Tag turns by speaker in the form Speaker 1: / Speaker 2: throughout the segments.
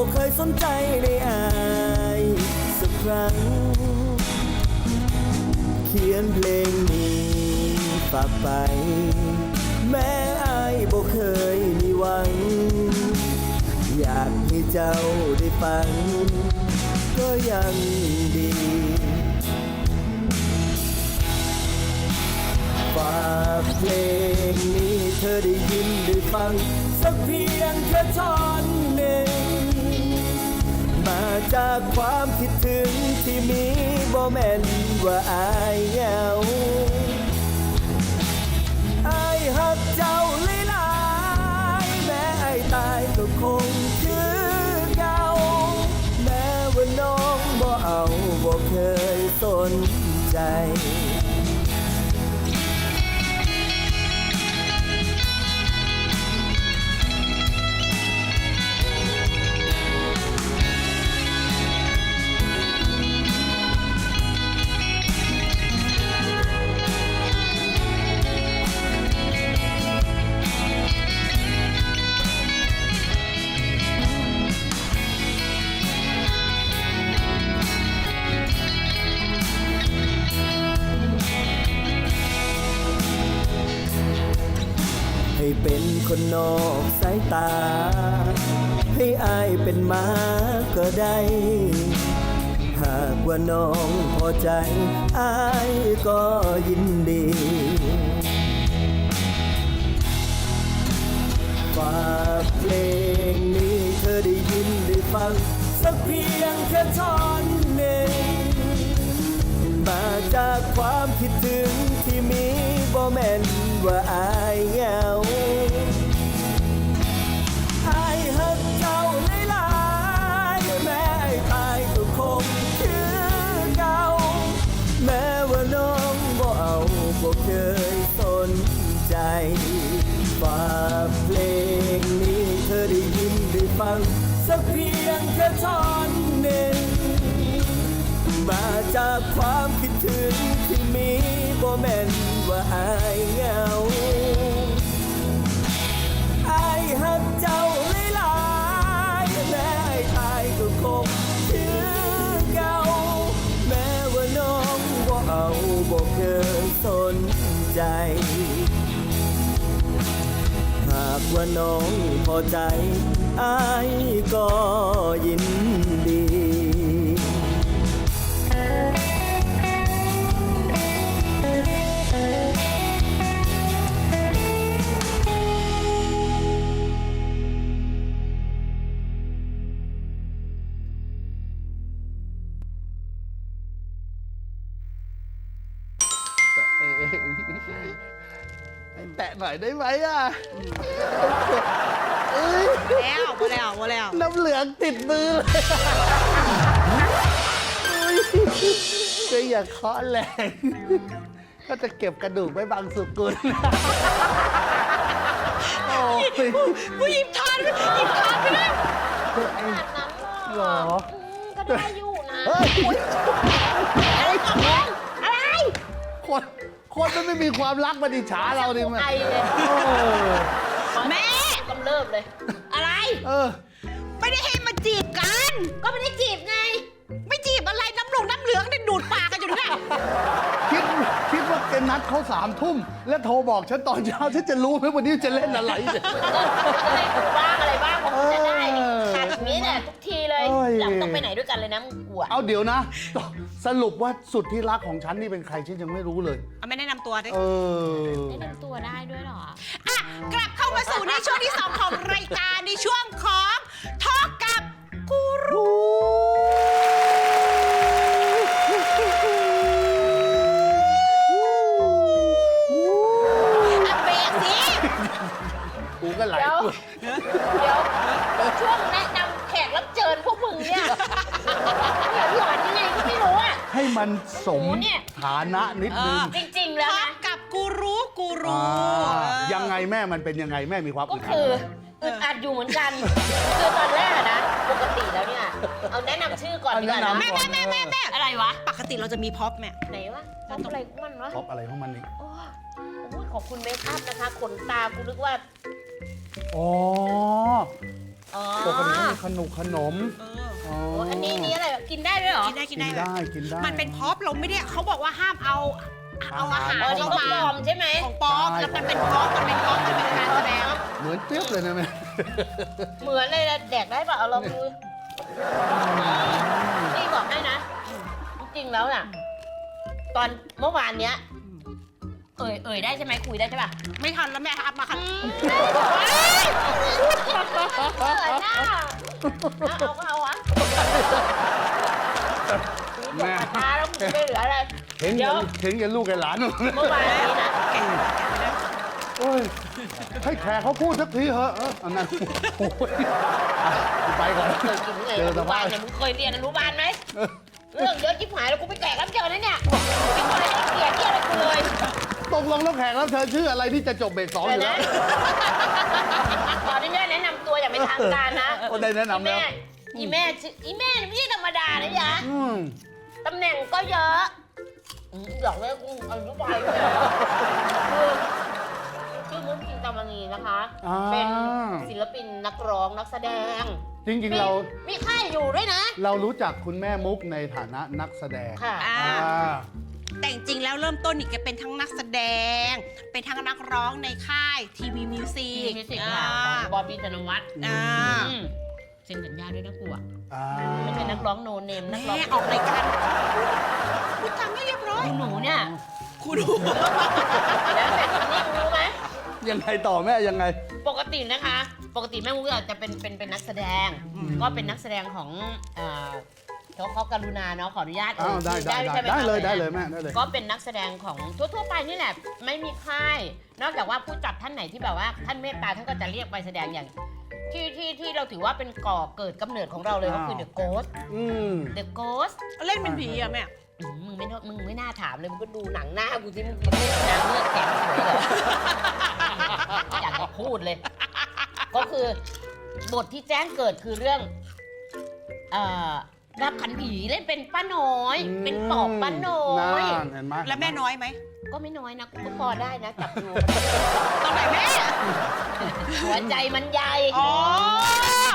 Speaker 1: เอาบ่เคยสนใจในอายสักครั้ง เขียนเพลงนี้ฝากไป แม้อายบ่เคยมีหวัง อยากให้เจ้าได้ฟัง ก็ยังดีฝากเพลงนี้เธอได้ยินได้ฟัง สักเพียงแค่ท่อน มาจากความคิดถึงที่มีบ่แม่นว่าอายเหงา เป็นคนนอกสายตา ให้อายเป็นหมาก็ได้ หากว่าน้องพอใจ อายก็ยินดีฝากเพลงนี้เธอได้ยินได้ฟัง สักเพียงแค่ท่อนหนึ่งมาจากความคิดถึงที่มี บ่แม่นว่าอายเหงาอายหักเจ้าหลายๆแม้อายตายก็คงคือเก่าแม้ว่าน้องบ่เอาบ่เคยสนใจฝากเพลงนี้เธอได้ยินได้ฟัง สักเพียงแค่ท่อนหนึ่ง มาจากความคิดถึงที่มีบ่แม่นว่าอายเหงาไอายหักเจ้าหลายๆแม้อายตายก็คงคือเก่าแม้ว่าน้องบ่เอาบ่เคยสนใจ หากว่าน้องพอใจอายก็ยินดี
Speaker 2: ได้ไหมอะเอ้ย
Speaker 3: แล้วมาแล้วมาแล้ว
Speaker 2: น้ำเหลืองติดมือเลยอุ๊ยก็อย่าเคาะแรงก็จะเก็บกระดูกไว้บางสุกุลโอ้ย
Speaker 3: ผู้หยิบทานหยิบทานไปเลย
Speaker 2: ตัวเองเหรอ
Speaker 4: ก็ได้อยู่นะ
Speaker 2: เฮ้ย
Speaker 4: อะไรตกลงอะไร
Speaker 2: คน คนมันไม่มีความรักมันอิจฉาเราดิมัน
Speaker 4: ไอเลย
Speaker 2: โอ้
Speaker 3: แม่
Speaker 4: กำเริบเลย
Speaker 3: อะไร
Speaker 2: เออ
Speaker 3: ไม่ได้ให้มาจีบกัน
Speaker 4: ก็ไม่ได้จีบไง
Speaker 3: ไม่จีบอะไรน้ำหลงน้ำเหลืองนี่ดูดปากกันอยู่เนี่ย
Speaker 2: คิดคิดว่าแกนัดเขาสามทุ่ม แล้วโทรบอกฉันตอนเช้าฉันจะรู้ไหมวันนี้จะเล่นอะไรเนี่ย
Speaker 4: อะไรถูกบ้างอะไรบ้างผมจะได้
Speaker 2: เออ
Speaker 4: ขาด ไปไหนด้วยกันเลยนะมึงกลัว
Speaker 2: เอาเดี๋ยวนะ สรุปว่าสุดที่รักของฉันนี่เป็นใครฉันยังไม่รู้เลย
Speaker 3: เอาไม่แนะนำตัวดิ
Speaker 2: เออ
Speaker 4: แนะนำตัวได้ด้วยเหรอ
Speaker 3: อะ กลับเข้ามาสู่ในช่วงที่สองของรายการในช่วงของทอกกับกูรูอะเบรกสิ
Speaker 2: กูก็ไหล
Speaker 4: เดี๋ยว เดี๋ยว ช่วงแนะน เนี่ยเดี๋ยวหลอนยังไงก็ไม่รู้อะ
Speaker 2: ให้มันสม
Speaker 4: หนูเนี่ย
Speaker 2: ฐานะนิดนึง
Speaker 4: จริงๆแล้ว
Speaker 3: ทอ
Speaker 4: นะ
Speaker 3: กกับกูรูกูรู
Speaker 2: อ่า
Speaker 3: เออ
Speaker 2: ยังไงแม่มันเป็นยังไงแม่มีความ
Speaker 4: ก็
Speaker 2: อึดอัด
Speaker 4: คือ
Speaker 2: ไหม
Speaker 4: อึดอัดอยู่เหมือนกัน คือตอนแรกอะนะ ปกติแล้วเนี่ย เอาแนะนำชื่อก่อนดีกว่า
Speaker 2: เอา
Speaker 4: นะ
Speaker 2: แนะนำ
Speaker 3: แม่แม่แม่แม่แม่
Speaker 4: อะไรวะ
Speaker 3: ปกติเราจะมีพ็อปแม่
Speaker 4: ไหนวะทำอะไรของมันวะ
Speaker 2: ท็อปอะไรของมันนี่
Speaker 4: โอ้ยโอ้ยขอบคุณเมคอัพนะคะ ขนตากูนึกว่า
Speaker 2: อ๋อ
Speaker 4: อ๋อ
Speaker 2: ปกติเขามีขนมขนม
Speaker 3: เออ
Speaker 2: อ๋อ
Speaker 4: โอ้อันนี้นี่อะไรกินได้ด้วยเหรอ
Speaker 3: กินได้กิ
Speaker 2: กิ
Speaker 3: น
Speaker 2: น
Speaker 3: ได้
Speaker 2: ได้กินได้
Speaker 3: มันเป็นพ็อปเราไม่ได้เขาบอกว่าห้ามเอา เอาอาหาร
Speaker 4: อ๋อนี่
Speaker 3: เข้า
Speaker 4: ก็
Speaker 3: มา
Speaker 4: ปลอมใช่ไหม
Speaker 3: ของปลอมแล้วมันเป็นพ็อปมันเป็นพ็อปมันเป็นการแสดง
Speaker 2: เหมือนเปรี้ยบเลยนะแม่
Speaker 4: เหมือนเลยนะแดกได้ป่ะเอาลองดูนี่บอกให้นะ จริงๆแล้วน่ะ ตอนเมื่อวานเนี้ย เอ่ยเอ่ยได้ใช่ไหมคุยได้ใช่ป่ะ
Speaker 3: ไม่ทันแล้วแม่ครับมาค่ะ
Speaker 4: เออหน้าเอาเอาก็เอาวะ
Speaker 2: แม่
Speaker 4: ปากกาแล้วมึงจะไม่เหลืออะไร
Speaker 2: เห็น
Speaker 4: เดี๋
Speaker 2: ยั
Speaker 4: ยว
Speaker 2: นเห็นยันลูกไอ้หลาน
Speaker 4: เมื่อวานนี้นะ
Speaker 2: โอ้ยให้แขกเขาพูดสักทีเหอะเอออันนั้นโอ้ยอะกูไปก่อน
Speaker 4: เคยกินไง
Speaker 2: เจ
Speaker 4: อ
Speaker 2: อส
Speaker 4: นุบา
Speaker 2: ภา
Speaker 4: ล
Speaker 2: พ
Speaker 4: เนี่ยมึงเคยเรียนอนุบาลไหมเรื่องเยอะจิบหายแล้วกูไปแก่รับเชิญนะเนี่ยกินอะไรได้เกลียดที่อะไรกูเลย
Speaker 2: ตกลงแล้วแขกรับเชิญชื่ออะไรที่จะจบเบรกสองอ
Speaker 4: เดี๋ยว
Speaker 2: ยู่แล้
Speaker 4: นะ
Speaker 2: ว
Speaker 4: ขออนุญาตแนะนำตัวอย่างเป็นทางการนะ
Speaker 2: โอ้ได้แนะนำแล้ว
Speaker 4: อีแม่ชื่ออีแม่นี่ไม่ใช่ธรรมดานะยะ
Speaker 2: อืม
Speaker 4: ตำแหน่งก็เยอะอืมอยากให้กูอนุบาลเนี่ยคือชื่อมุกจินตามณีนะคะ
Speaker 2: อ่า
Speaker 4: เป็นศิลปินนักร้องนักแสดง
Speaker 2: จริง ๆ เรา
Speaker 4: มีค่ายอยู่ด้วยนะ
Speaker 2: เรารู้จักคุณแม่มุกในฐานะนักแสดง
Speaker 4: ค่ะ
Speaker 3: อ่า
Speaker 2: อ่า
Speaker 3: แต่จริงๆแล้วเริ่มต้นนี่แกเป็นทั้งนักแสดง เป็นทั้งนักร้องในค่ายทีวีมิวสิ
Speaker 4: ที่
Speaker 3: ก
Speaker 4: มิวสิกค่ะของบอลบีธนวัฒน์
Speaker 3: อ่า
Speaker 4: อืมเซ็นสัญญาด้วยนะกูอะ
Speaker 2: อ่า
Speaker 4: ไม่ใช่นักร้องโนเนมนักร้อง
Speaker 3: แม่ออกรายการพูดจำไม่เรียบร้อย
Speaker 4: หนูเนี่ย
Speaker 3: คุณดู
Speaker 4: แล้วแต่นี่รู้ไหม
Speaker 2: ยังไงต่อแม่ยังไง
Speaker 4: ปกตินะคะ ปกติแม่มุกจะเป็นเป็นเป็นนักแสดง ก็เป็นนักแสดงของเอ่อ เขาเขากรุณาเนาะขออนุญาต
Speaker 2: อ้าวได้ได้ได้
Speaker 4: ใช่หม
Speaker 2: ได้
Speaker 4: คะ
Speaker 2: เลยได้เลยแม่ได้เลย
Speaker 4: ก็เป็นนักแสดงของทั่ว ๆ ไปนี่แหละ ไม่มีค่าย นอกจากว่าผู้จัดท่านไหนที่แบบว่าท่านเมตตาท่านก็จะเรียกไปแสดงอย่าง ที่ที่ที่เราถือว่าเป็นก่อเกิดกำเนิดของเราเลยก็คือ
Speaker 2: อ่า
Speaker 4: The Ghost
Speaker 2: อืม
Speaker 4: The Ghost
Speaker 3: เล่นเป็นผีอะแม่
Speaker 4: อืมมึงไม่น่ามึงไม่น่าถามเลยมึงก็ดูหนังหน้ากูที่มึงเล่นนางเลือกแข็งสวยเลยอยากจะพูดเลย ก็คือบทที่แจ้งเกิดคือเรื่องเอ่อ รับขันผีเล่นเป็นป้าน้อย เป็นปอบป้าน้อย
Speaker 2: นั่นเห็นไหม
Speaker 3: แล้วแม่น้อยไหม
Speaker 4: ก็ไม่น้อยนะก็พอได้นะจับดู
Speaker 3: ตรงไหนแม่
Speaker 4: หัวใจมันใหญ่
Speaker 3: อ๋อ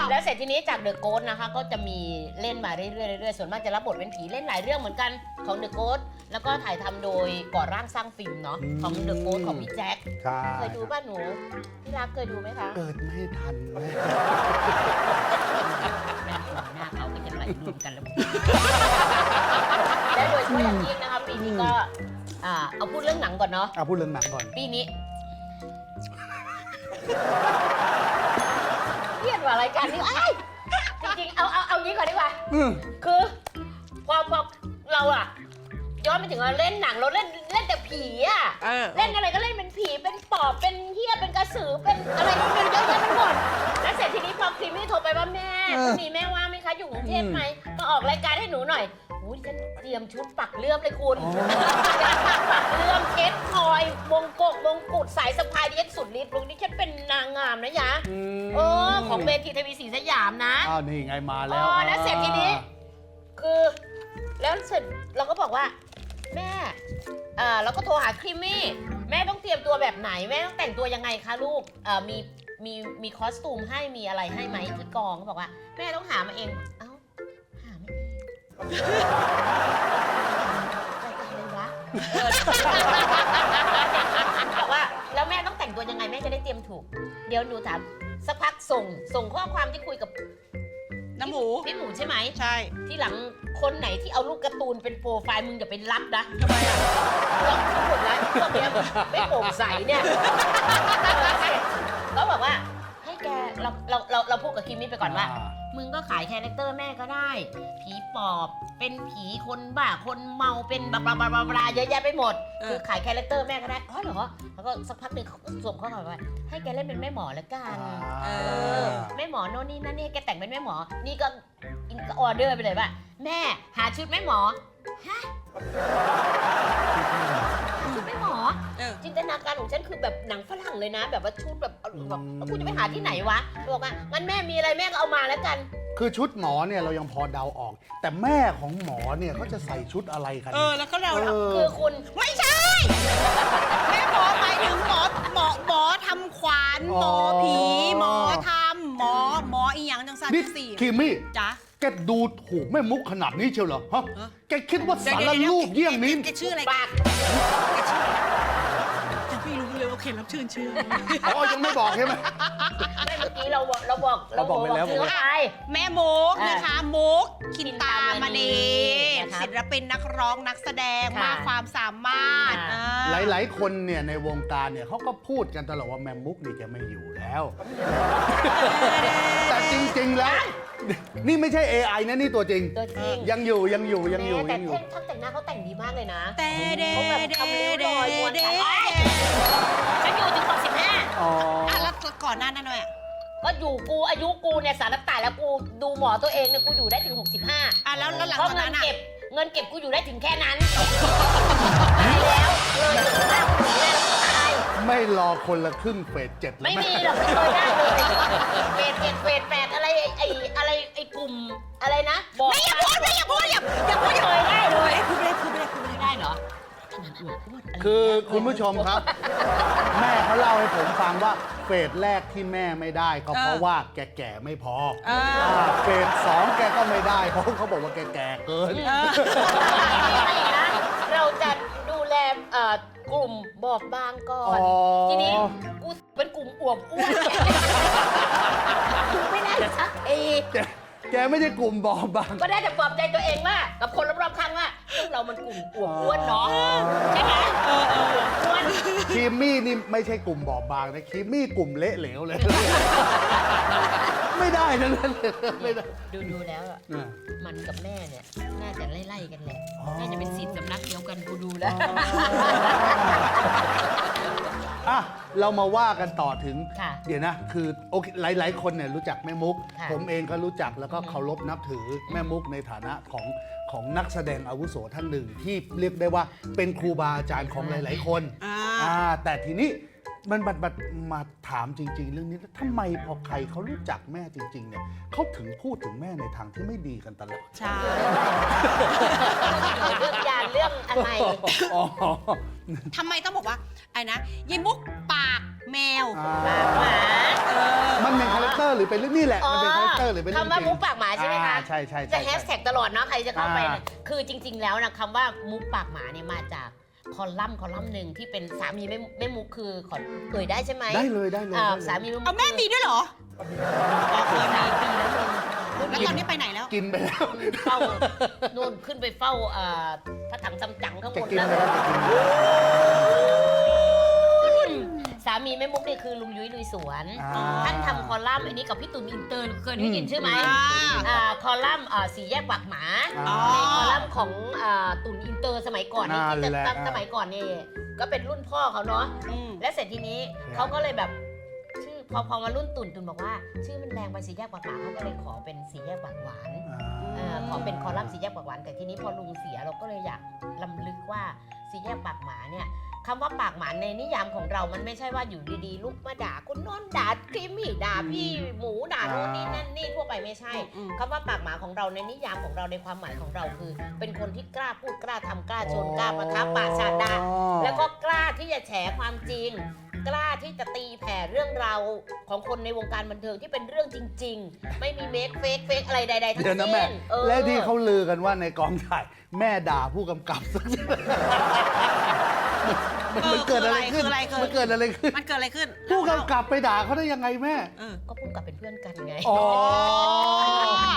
Speaker 4: แล้วเสร็จทีนี้จากเดอะโก t นะคะ ก็จะมีเล่นมาเรื่อยๆเรื่อยๆส่วนมากจะรับบทเป็นผีเล่นหลายเรื่องเหมือนกันของเดอะโก t แล้วก็ถ่ายทำโดยก่อร่างสร้างฟิล์มเนาะของเดอะโก t ของพี่แจ็ค
Speaker 2: ใช่
Speaker 4: เคยดูป่ะหนูพี่รักเคยดูไหมคะ
Speaker 2: เกิดไม่ทันแม่
Speaker 4: แม่ของหน้าเขาก็จะไหล รวมกันแล้ว และโดยเฉพาะอย่างยิ่งนะคะปีนี้ก็อ่าเอาพูดเรื่องหนังก่อนเนาะ
Speaker 2: เอาพูดเรื่องหนังก่อน
Speaker 4: ปีนี้เครียดว่ารายการนี้ไอ้ายจริงๆ เอาเอาเอางี้ก่อนดีกว่า
Speaker 2: อืม
Speaker 4: คือพอพอเราอะ ย้อนไปถึงเราเล่นหนังเราเล่นเล่นแต่ผีอะ
Speaker 3: เออ
Speaker 4: เล่นอะไรก็เล่นเป็นผีเป็นปอบเป็นเฮียเป็นกระสือเป็นอะไรก็เป็นเยอะแยะไปหมดแล้วเสร็จทีนี้พอครีมมี่โทรไปว่าแม่พรุ่งนี้แม่ว่างไหมคะอยู่กรุงเทพไหมมาออกรายการให้หนูหน่อยอุ้ยฉันเตรียมชุดปักเลื่อมเลยคุณปักเลื่อมเพชรพลอยวงกกวงกุดสายสะพายดิฉันสุดฤทธิ์ลุงนี่ฉันเป็นนางงามนะยะ
Speaker 2: ม
Speaker 4: เออของเวทีทีวีสีสยามนะ
Speaker 2: อ้าวนี่ไงมาแล้ว
Speaker 4: อ๋อแล้วเสร็จทีนี้ คือแล้วเสร็จเราก็บอกว่า แม่เอ่อเราก็โทรหาครีมมี่ แม่ต้องเตรียมตัวแบบไหน แม่ต้องแต่งตัวยังไงคะลูกเอ่อมีมีมีคอสตูมให้มีอะไรให้ไหมที่กองเขาบอกว่า แม่ต้องหามาเองเอ้าหาไม่เองรายการเลยวะบอกว่าแล้วแม่ต้องแต่งตัวยังไงแม่จะได้เตรียมถูก เดี๋ยวหนูถามสักพักส่งส่งข้อความที่คุยกับ
Speaker 3: น้ำหมู
Speaker 4: พี่หมูใช่ไหม
Speaker 3: ใช่
Speaker 4: ที่หลังคนไหนที่เอารูปการ์ตูนเป็นโปรไฟล์มึงอย่าไปรับนะ
Speaker 3: ทำไมอะ
Speaker 4: ลองทั้งหมดแล้วพวกเนี้ยไม่โปร่งใสเนี่ยก็บอกว่าให้แกเราเราเราเราพูดกับคิมมี่ไปก่อนว่า มึงก็ขายคาแรคเตอร์แม่ก็ได้ ผีปอบเป็นผีคนบ้าคนเมาเป็นบลาบลาบลาบลาบลาเยอะแยะไปหมดคือขายคาแรคเตอร์แม่ก็ได้อ๋อเหรอแล้วก็สักพักหนึ่งเขาก็ส่งข้อความว่าให้แกเล่นเป็นแม่หมอแล้วกัน
Speaker 3: เอ
Speaker 4: เอ
Speaker 3: อ
Speaker 4: อ แม่หมอโน่นนี่นั่นนี่ให้แกแต่งเป็นแม่หมอ นี่ก็อินออเดอร์ไปเลยว่าแม่หาชุดแม่หมอ ฮะชุดแม่หมอ
Speaker 3: เออ
Speaker 4: จินตนาการของฉันคือแบบหนังฝรั่งเลยนะ แบบว่าชุดแบบแบบแล้วกูจะไปหาที่ไหนวะบอกว่างั้นแม่มีอะไรแม่ก็เอามาแล้วกัน
Speaker 2: คือชุดหมอเนี่ยเรายังพอเดาออก แต่แม่ของหมอเนี่ยเขาจะใส่ชุดอะไรกัน
Speaker 3: เออ แล้วก็เรา
Speaker 2: เออ
Speaker 4: คือคุณ
Speaker 3: ไม่ใช่ แม่หมอหมายถึงหมอหมอหมอทำขวานหมอผี หมอทำหมอหมออีหยังจังสัน
Speaker 2: นี่
Speaker 3: จังสี่
Speaker 2: คิมมี่
Speaker 3: จ๊ะ
Speaker 2: แกดูถูกแม่มุกขนาดนี้เชียวเหรอฮะ
Speaker 3: เออ
Speaker 2: แกคิดว่าสารลูกเยี่ยงนี้
Speaker 3: แกชื่ออะไร
Speaker 4: ปาก
Speaker 3: ยัง ไม่รู้เลยว่าเคนรับชื่อชื่อ
Speaker 2: อ๋อยังไม่บอกใช่ไหม
Speaker 4: ไม่เมื่อกี้เราบอกเราบอก
Speaker 2: เราบอกไปแล้ว
Speaker 4: ชื่อใคร
Speaker 3: แม่มุกนะคะมุกคินตามณี
Speaker 4: นะครับ
Speaker 3: ศิลปินนักร้องนักแสดง
Speaker 4: ค่ะ
Speaker 3: มากความสามารถ
Speaker 4: ค่ะ
Speaker 3: อ่า
Speaker 2: หลาย ๆ คนเนี่ยในวงการเนี่ยเขาก็พูดกันตลอดว่าแม่มุกนี่แกไม่อยู่แล้ว แต่จริง ๆ แล้ว นี่ไม่ใช่ AI นะนี่ตัวจริง
Speaker 4: ตัวจริง
Speaker 2: ยังอยู่ยังอยู่ยังอยู่
Speaker 4: แม่แต่
Speaker 2: ยังอยู่
Speaker 4: เท่งช่างแต่งหน้าเขาแต่งดีมากเลยนะ
Speaker 3: แต่เด
Speaker 4: เขาแบบ
Speaker 3: เด
Speaker 4: ทำริ้ว
Speaker 3: เด
Speaker 4: รอยมวล
Speaker 3: เด
Speaker 4: สายฉัน
Speaker 3: ก่อนหน้านั้นด้วยอะ
Speaker 4: ก็อยู่กูอายุกูเนี่ยสารตายแล้วกูดูหมอตัวเองเนี่ยกูอยู่ได้ถึง 65
Speaker 3: อะแล้วแล้วหลัง
Speaker 4: เพราะ
Speaker 3: จาก
Speaker 4: เงิ
Speaker 3: นั้นนอะ
Speaker 4: เก็บเงินเก็บกูอยู่ได้ถึงแค่นั้นตายแล้วเลยถึงหน้ากูถึงแม่แล้วตาย
Speaker 2: ไม่รอคนละครึ่งเฟสเจ็ดแล้ว
Speaker 4: ไม่
Speaker 2: แม่
Speaker 4: มีหรอกไม่เคยได้เลยเฟดเจ็ดเฟดแปดอะไรไอ้อะไรไอ้กลุ่มอะไรนะบอก
Speaker 3: ไม่อย่าพูดไม่อย่าพูดอย่าอย่าพูดอย่า
Speaker 4: เคยได้เลย
Speaker 3: พูดไม่ได้พูดไม่ได้พูดไม่ได้
Speaker 4: ได้เหรอ
Speaker 2: คือคุณผู้ชมครับ แม่เขาเล่าให้ผมฟังว่า เฟสแรกที่แม่ไม่ได้ก็เพราะว่าแกแก่ไม่พอ
Speaker 3: เออ
Speaker 2: อ่าเฟสสองแกก็ไม่ได้เพราะเขาบอกว่าแกแก่เกิน
Speaker 4: ไม่นะเราจะดูแลเอ่อกลุ่มบอบบางก่อน
Speaker 2: อ๋อ
Speaker 4: ทีนี้กูเป็นกลุ่มอวบอ้วนกูไม่ได้หรอกสักเอ
Speaker 2: แก แกไม่ใช่กลุ่มบอบบาง
Speaker 4: ก็ได้แต่ปลอบใจตัวเองว่ากับคนรอบๆข้างว่าพวกเรามันกลุ่มอวบอ้วนเนาะใช่ไหมเออเอออวบอ้วน
Speaker 2: คีมมี่นี่ไม่ใช่กลุ่มบอบบางนะคีมมี่กลุ่มเละเหลวเลย ไม่ได้ทั้งนั้นเลยไม่ได้
Speaker 4: ดูดูๆแล้วอะ
Speaker 2: อะ
Speaker 4: มันกับแม่เนี่ย น่าจะไล่ๆกันแหละ
Speaker 2: อ๋อ
Speaker 4: น่าจะเป็นสิทธิ์สำนักเดียวกันกูดูแล้ว
Speaker 2: อะเรามาว่ากันต่อถึง
Speaker 4: ค่ะ
Speaker 2: เดี๋ยวนะ คือโอเคหลาย ๆ คนเนี่ยรู้จักแม่มุก
Speaker 4: ค่ะ
Speaker 2: ผมเองก็รู้จักแล้วก็เคารพนับถือแม่มุกในฐานะของของนักแสดงอาวุโสท่านหนึ่งที่เรียกได้ว่าเป็นครูบาอาจารย์ของหลาย ๆ คน
Speaker 3: อ่า
Speaker 2: อ่าแต่ทีนี้ มันบัดบัดมาถามจริง ๆ เรื่องนี้ทำไมพอใครเขารู้จักแม่จริง ๆ เนี่ยเขาถึงพูดถึงแม่ในทางที่ไม่ดีกันตลอด
Speaker 3: ใช่
Speaker 4: เรื่องยาเรื่องอะไร
Speaker 2: อ๋อ
Speaker 3: ทำไมต้องบอกว่าไอ้นะยายมุกปากแมว
Speaker 2: อ่า
Speaker 4: ปากหมา
Speaker 3: เออ
Speaker 2: มันเป็นคาแรคเตอร์หรือเป็นเรื่องนี่แหละ มันเป็นคาแรคเตอร์หรือเป็นเรื่อง
Speaker 4: คำว่า
Speaker 2: จริง
Speaker 4: มุกปากหมาใช่ไหมคะ
Speaker 2: อ่าใช่ใช่ใช่
Speaker 4: จะแฮชแท็กตลอดเนาะใครจะเข้าไปเนี่ย
Speaker 2: อ่า
Speaker 4: คือจริง ๆ แล้วนะคำว่ามุกปากหมาเนี่ยมาจาก คอลัมน์คอลัมน์หนึ่งที่เป็นสามีแม่แม่มุกคือขอเอ่ยได้ใช่ไหม
Speaker 2: ได้เลยได้เลย
Speaker 4: อ่า
Speaker 2: ได้เลย
Speaker 4: สามีแม่มุก
Speaker 3: เอาแม่มีด้วยเหรอ
Speaker 4: อ๋อเคยมีปีแล้วมึง
Speaker 3: แล้วตอนนี้ไปไหนแล้ว
Speaker 2: กินไปแล้ว
Speaker 4: เฝ้านู่นขึ้นไปเฝ้าเอ่อพระถังจำจังข้าง
Speaker 2: จะ
Speaker 4: บน
Speaker 2: กิน
Speaker 4: แล้ว
Speaker 2: ไปแล้วจะกินไปแล้ว
Speaker 4: สา มีแม่มุกเนี่ยคือลุงยุ้ยลุยสวน
Speaker 2: อ่า
Speaker 4: ท่านทำคอลัมน์อันนี้กับพี่ตุนอินเตอร์เคยได้ยินใช่ไหม
Speaker 3: อ่า
Speaker 4: อ่าคอลัมน์อ่าสีแยกปากหมา
Speaker 2: อ๋อ
Speaker 4: ในคอลัมน์ของอ่าตุนอินเตอร์สมัยก่อนนี่
Speaker 2: นั่น
Speaker 4: ที่จะ
Speaker 2: แหละ
Speaker 4: ตั้งสมัยก่อนนี่ก็เป็นรุ่นพ่อเขาเนาะ
Speaker 3: อืม
Speaker 4: และเสร็จทีนี้เขาก็เลยแบบชื่อพอพอมารุ่นตุนตุนบอกว่า ชื่อมันแรงไปสีแยกปากหมาเขาก็เลยขอเป็นสีแยกปากหวานเอ่อขอเป็นคอลัมน์สีแยกปากหวานแต่ทีนี้พอลุงเสียเราก็เลยอยากลำลึกว่าสีแยกปากหมาเนี่ย คำว่าปากหมาในนิยามของเรามันไม่ใช่ว่าอยู่ดีๆลุกมาด่าคุณโน้นด่าครีมมี่ด่าพี่หมูด่าโน่นนี่นั่นนี่ทั่วไปไม่ใช่
Speaker 3: อืม
Speaker 4: คำว่าปากหมาของเราในนิยามของเราในความหมายของเราคือ เป็นคนที่กล้าพูดกล้าทำกล้าชนกล้าประทับปาชาดาแล้วก็กล้าที่จะแฉความจริง กล้าที่จะตีแผ่เรื่องราวของคนในวงการบันเทิงที่เป็นเรื่องจริง ๆ ไม่มีเมคเฟกเฟกอะไรใดๆทั้ง
Speaker 2: เดี๋ยวนะ
Speaker 4: สิ้
Speaker 2: แม่
Speaker 4: นออ
Speaker 2: และที่เขาลือกันว่าในกองถ่าย แม่ด่าผู้กำกับสัก มันมันเกิดอะไรขึ้น
Speaker 3: คืออะไรคืออะไร
Speaker 2: มันเกิดอะไรขึ้น
Speaker 3: มันเกิดอะไรขึ้น
Speaker 2: ผู้กำกับไปด่าเขาได้ยังไงแม่
Speaker 3: เออ
Speaker 4: ก็พุ่งกลับเป็นเพื่อนกันไง
Speaker 2: อ๋อ
Speaker 3: อ๋อ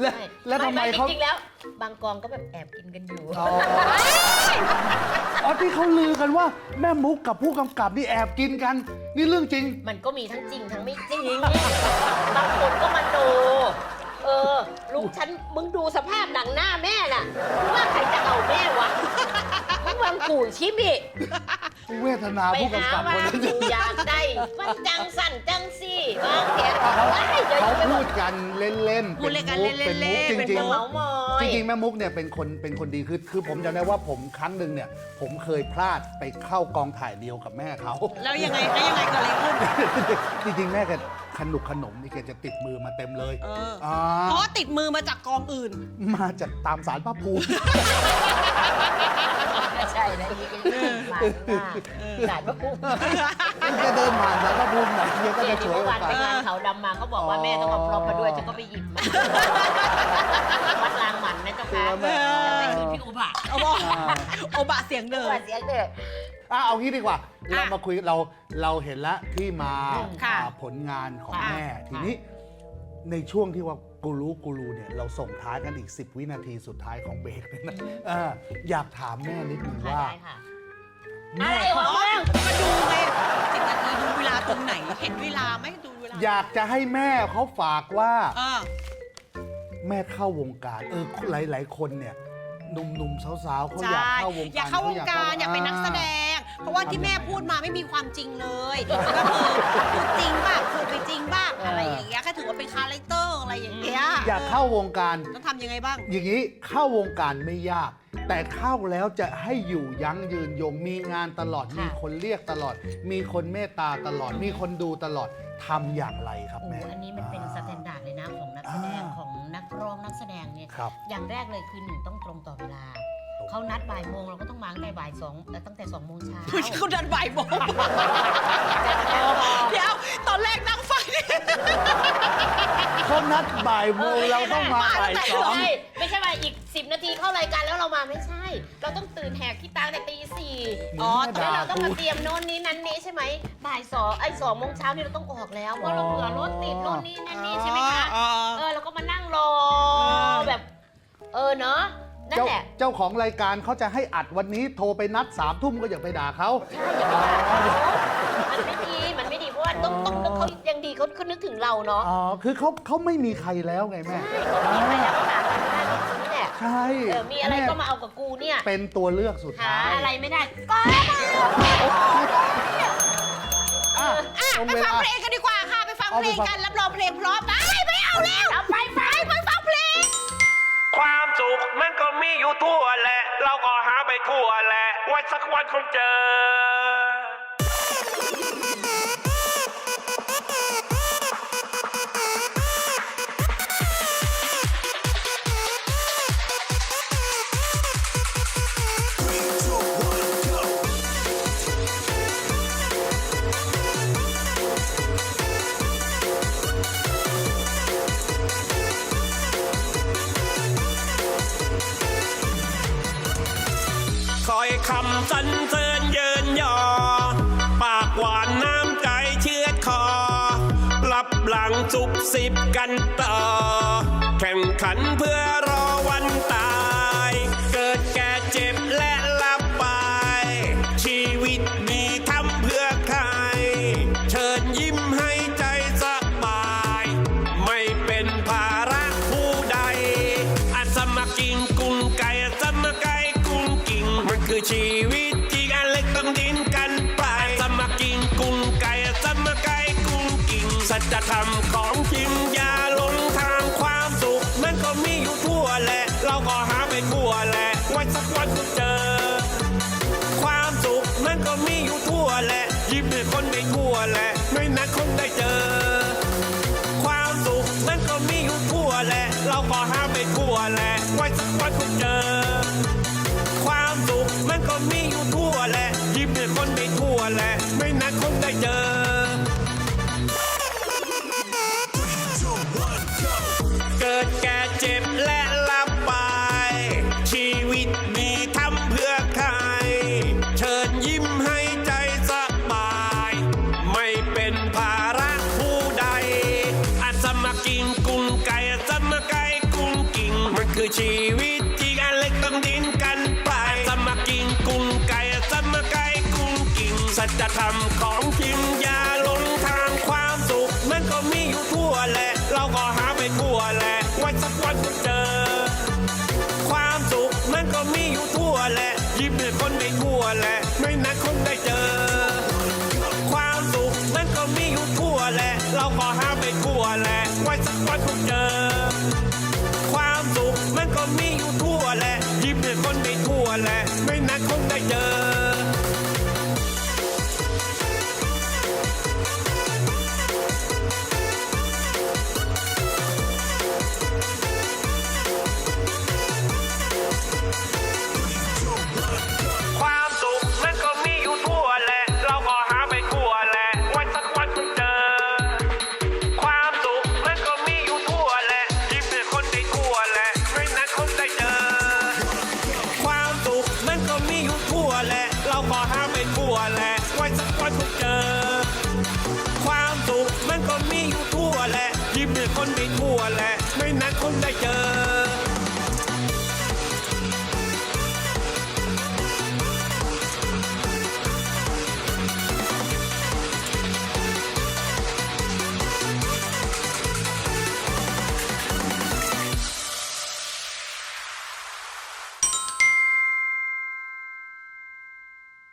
Speaker 2: แล้วแล้วทำไมเขา
Speaker 4: จริงๆแล้ว บางกองก็แบบแอบกินกันอยู่
Speaker 2: อ๋ออ๋อที่เขาลือกันว่าแม่มุกกับผู้กำกับนี่แอบกินกัน นี่เรื่องจริง
Speaker 4: มันก็มีทั้งจริงทั้งไม่จริง บางคนก็มาโนเออลูกฉันมึงดูสภาพหนังหน้าแม่น่ะมึงว่าใครจะเอาแม่วะ มึงวางกูชิบิ
Speaker 2: เวทนา
Speaker 4: ไป
Speaker 2: ผู้
Speaker 4: หากำ
Speaker 2: กับ
Speaker 4: ว่า
Speaker 2: คนนั้น
Speaker 4: กูอยากได้ มันจังสั่นจังสี่บางแก
Speaker 2: เขา
Speaker 4: ว้ายเดี๋ยว
Speaker 2: เขา
Speaker 4: จะไปบ
Speaker 2: พู
Speaker 4: อก
Speaker 2: ดกันเล่นๆ
Speaker 3: พูดเล่นกัน
Speaker 2: มุกเป็นมุก
Speaker 3: เล่นๆ
Speaker 2: จ
Speaker 3: เป็น
Speaker 2: ริง
Speaker 4: จะ
Speaker 2: ๆ
Speaker 4: เมามอย
Speaker 2: จริงๆ แม่มุกเนี่ยเป็นคนเป็นคนดีคือคือผมจำได้ว่าผมครั้งหนึ่งเนี่ย ผมเคยพลาดไปเข้ากองถ่ายเดียวกับแม่เขา
Speaker 3: แล้วยังไงแล้วยังไงเกิดอะไรขึ้น
Speaker 2: จริงๆ แม่แกขนุกขนมนี่แกจะติดมือมาเต็มเลย
Speaker 3: เออ
Speaker 2: อ่า
Speaker 3: เพราะว่าติดมือมาจากกองอื่น
Speaker 2: มาจากตามสารพระภูมิ
Speaker 4: ใช่นะนี่ก็ยังมาหน้าหลานพระภูมิ
Speaker 2: แกเดินผ่านสารพระภูมิไหนแกก็
Speaker 4: เย
Speaker 2: จะ
Speaker 4: ว
Speaker 2: ฉวย
Speaker 4: เมื่อ
Speaker 2: โอ
Speaker 4: วาน
Speaker 2: กา
Speaker 4: ไปงานเขาดำมาเขาบอกว่าแม่ต้องเอาพร็อพมาด้วยฉันก็ไปหยิบมาวัดรางหมันนะเจ้าค่ะไปคืนพี่อุบะ
Speaker 3: เอบอกโอบะเสียงเดิน
Speaker 4: ว่าเสียงเด็ก
Speaker 2: อะเอางี้ดีกว่า เรามาคุยเราเราเห็นแล้วที่มา
Speaker 3: ค่ะ
Speaker 2: อ่าผลงานของ
Speaker 3: ค่ะ
Speaker 2: แม่ทีนี้ ในช่วงที่ว่า กูรู้กูรู้เนี่ยเราส่งท้ายกันอีก 10 วินาทีสุดท้ายของเบรกเลยนะเอออยากถามแม่นิดนึง
Speaker 4: ค่ะ
Speaker 2: ว่า
Speaker 4: ได้ค่ะ
Speaker 2: แม่
Speaker 4: อะไรของมึง
Speaker 3: ก็ดูไงสิบนาทีดูเวลาตรงไหน เห็นเวลาไหมดูเวลา
Speaker 2: อยากจะให้แม่เขาฝากว่า
Speaker 3: เออ
Speaker 2: แม่เข้าวงการเออหลายๆคนเนี่ยหนุ่มๆสาวๆเขา
Speaker 3: ใช่
Speaker 2: อยากเข้าวงการ
Speaker 3: อยากเข้าวงการ อยากเป็นนักแสดง เพราะว่าที่แม่พูดมาไม่มีความจริงเลย ก็คือพูดจริงบ้างพูดไปจริงบ้างอะไรอย่างเงี้ยแค่ถือว่าเป็นคาแรคเตอร์ อะไรอย่างเงี้ย
Speaker 2: อยากเข้าวงการ
Speaker 3: ต้องทำยังไงบ้าง
Speaker 2: อย่างนี้เข้าวงการไม่ยาก แต่เข้าแล้วจะให้อยู่ยั้งยืนยงมีงานตลอด
Speaker 4: ค่ะ
Speaker 2: มีคนเรียกตลอด มีคนเมตตาตลอด มีคนดูตลอดทำอย่างไรครับ
Speaker 4: โอ้
Speaker 2: แม่
Speaker 4: อันนี้มันเป็นสแตนดาร์ดเลยนะของนักแสดง
Speaker 2: อ่า
Speaker 4: ของนักร้องนักแสดงเนี่ย
Speaker 2: ครับ
Speaker 4: อย่างแรกเลยคือหนึ่งต้องตรงต่อเวลา เขานัดบ่ายโมงเราก็ต้องมาตั้งแต่บ่ายสองเอ่อตั้งแต่สองโมงเช้า
Speaker 3: เขาดันบ่ายโมงเดี๋ยว ตอนแรกนั่งฟังนี่
Speaker 2: เขานัดบ่ายโมงเราต้องมาบ่ายสอง
Speaker 4: ใช่ไม่ใช่ว่าอีก 10 นาทีเข้ารายการแล้วเรามาไม่ใช่ เราต้องตื่นแหกที่ตาแต่ตีสี่
Speaker 3: อ๋อ
Speaker 4: แล้วเราต้อง
Speaker 2: ด่
Speaker 4: มาเตรียมโน่นนี้นั่นนี้ใช่ไหมบ่ายสองไอ้สองโมงเช้านี่เราต้องออกแล้วเพราะเราเผื่อรถติดโน่นนี่นั่นนี่ใช่ไหมคะ
Speaker 3: อ๋อ
Speaker 4: เออเราก็มานั่งรอแบบ เออเนาะนั่น
Speaker 2: เจ้า
Speaker 4: แหละ
Speaker 2: เจ้าของรายการเขาจะให้อัดวันนี้โทรไปนัดสามทุ่มก็อย่าไปด่าเขา
Speaker 4: ใช่อย่าไปด่าเขามันไม่ดีมันไม่ดีเพราะว่าต้องต้องต้องเขายังดี เขาเขานึกถึงเราเนาะ
Speaker 2: อ๋อคือเขาเขาไม่มีใครแล้วไงแม่
Speaker 4: มีไปแล้วก็หากันได้ก็คือนี่แหละ
Speaker 2: ใช่
Speaker 4: เออมีอะไรก็มา
Speaker 2: แเอา
Speaker 4: กับกูเนี่ย
Speaker 2: เป็นตัวเลือกสุด
Speaker 4: หา
Speaker 2: ท้าย
Speaker 4: อะไรไม่ได้ก็
Speaker 2: อะ
Speaker 3: อะ
Speaker 2: ตรง
Speaker 3: ไป
Speaker 2: เว
Speaker 3: ฟัง
Speaker 2: ลา
Speaker 3: เพลงกันดีกว่าค่ะ ไปฟัง
Speaker 2: เอา
Speaker 3: เพ
Speaker 2: ไป
Speaker 3: ลง
Speaker 2: ฟัง
Speaker 3: กันรับรองเพลงเพราะไปไม่เอาแล้ว
Speaker 4: เอาไปไป
Speaker 3: ไปฟังเพลง
Speaker 5: ความสุขมันก็มีอยู่ทั่วแหละ เราก็หาไปทั่วแหละวันสักวันคงเจอ หลังจุบสิบกันต่อ แข่งขันเพื่อรอวันตาย เกิดแก่เจ็บและลับไป ชีวิตมีทำเพื่อใคร เชิญยิ้มให้ใจสบาย ไม่เป็นภาระผู้ใดอันสมัครกินกุ้งไก่อันสมัครไก่กุ้งกิ่งมันคือชีวิตจริงอันเล็กต้องดิ้นกันไปอันสมัครกินกุ้งไก่อันสมัครไก่กุ้งกิ่งสัจธรรม ก็มีอยู่ทั่วแหละยิ้มให้คนไม่กลัวแหละ